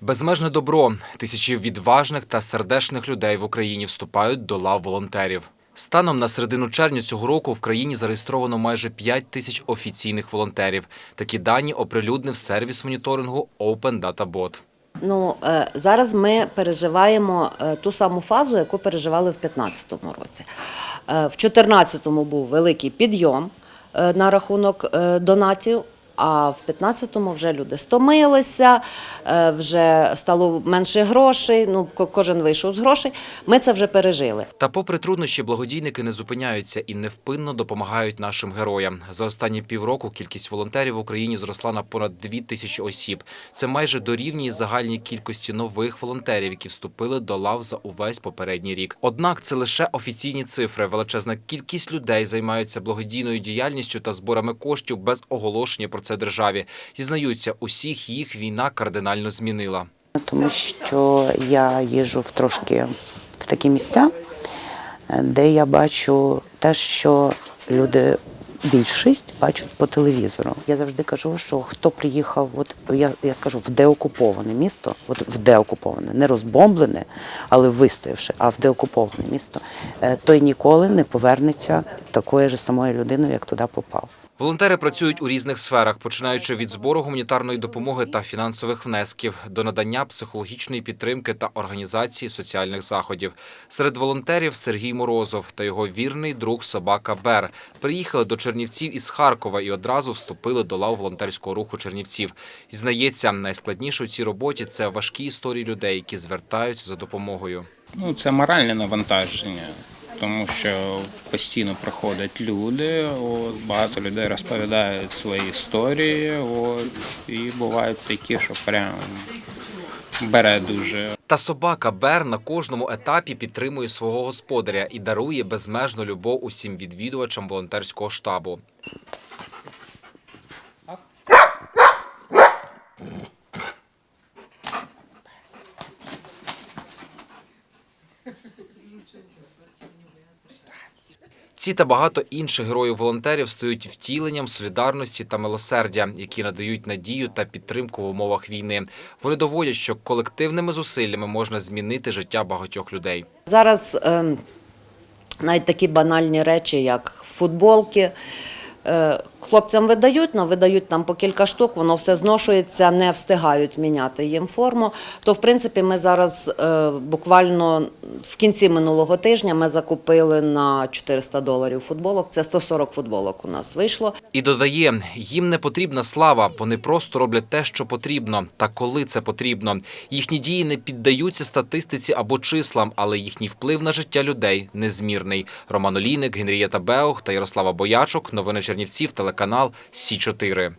Безмежне добро. Тисячі відважних та сердешних людей в Україні вступають до лав волонтерів. Станом на середину червня цього року в країні зареєстровано майже 5 тисяч офіційних волонтерів. Такі дані оприлюднив сервіс моніторингу Open Data Bot. Ну е, зараз ми переживаємо е, ту саму фазу, яку переживали в 2015 році. Е, В 2014 був великий підйом на рахунок донатів. А в 15-му вже люди стомилися, е, вже стало менше грошей. Ну ко- кожен вийшов з грошей. Ми це вже пережили. Та попри труднощі, благодійники не зупиняються і невпинно допомагають нашим героям. За останні півроку кількість волонтерів в Україні зросла на понад дві тисячі осіб. Це майже дорівнює загальній кількості нових волонтерів, які вступили до лав за увесь попередній рік. Однак це лише офіційні цифри. Величезна кількість людей займаються благодійною діяльністю та зборами коштів без оголошення про це державі. Зізнаються, усіх їх війна кардинально змінила. Тому що я їжу в трошки в такі місця, де я бачу те, що люди більшість бачать по телевізору. Я завжди кажу, що хто приїхав, от я, я скажу, в деокуповане місто, от в деокуповане, не розбомблене, але вистоявши, а в деокуповане місто, е, той ніколи не повернеться такою ж самою людиною, як туди попав. Волонтери працюють у різних сферах, починаючи від збору гуманітарної допомоги та фінансових внесків до надання психологічної підтримки та організації соціальних заходів. Серед волонтерів Сергій Морозов та його вірний друг собака Бер приїхали до Чернівців із Харкова і одразу вступили до лав волонтерського руху Чернівців. Зізнається, найскладніше у цій роботі це важкі історії людей, які звертаються за допомогою. Ну, це моральне навантаження, тому що постійно приходять люди, от, багато людей розповідають свої історії, от, і бувають такі, що прям бере дуже. Та собака Бер на кожному етапі підтримує свого господаря і дарує безмежну любов усім відвідувачам волонтерського штабу. Ці та багато інших героїв-волонтерів стають втіленням солідарності та милосердя, які надають надію та підтримку в умовах війни. Вони доводять, що колективними зусиллями можна змінити життя багатьох людей. Зараз ем, навіть такі банальні речі, як футболки. Хлопцям видають, але видають там по кілька штук, воно все зношується, не встигають міняти їм форму. То, в принципі, ми зараз е, буквально в кінці минулого тижня ми закупили на 400 доларів футболок. Це 140 футболок у нас вийшло. І додає, їм не потрібна слава, вони просто роблять те, що потрібно, та коли це потрібно. Їхні дії не піддаються статистиці або числам, але їхній вплив на життя людей незмірний. Роман Олійник, Генрієта Беух та Ярослава Боячук. Новини Чернівців, телеканал Сі 4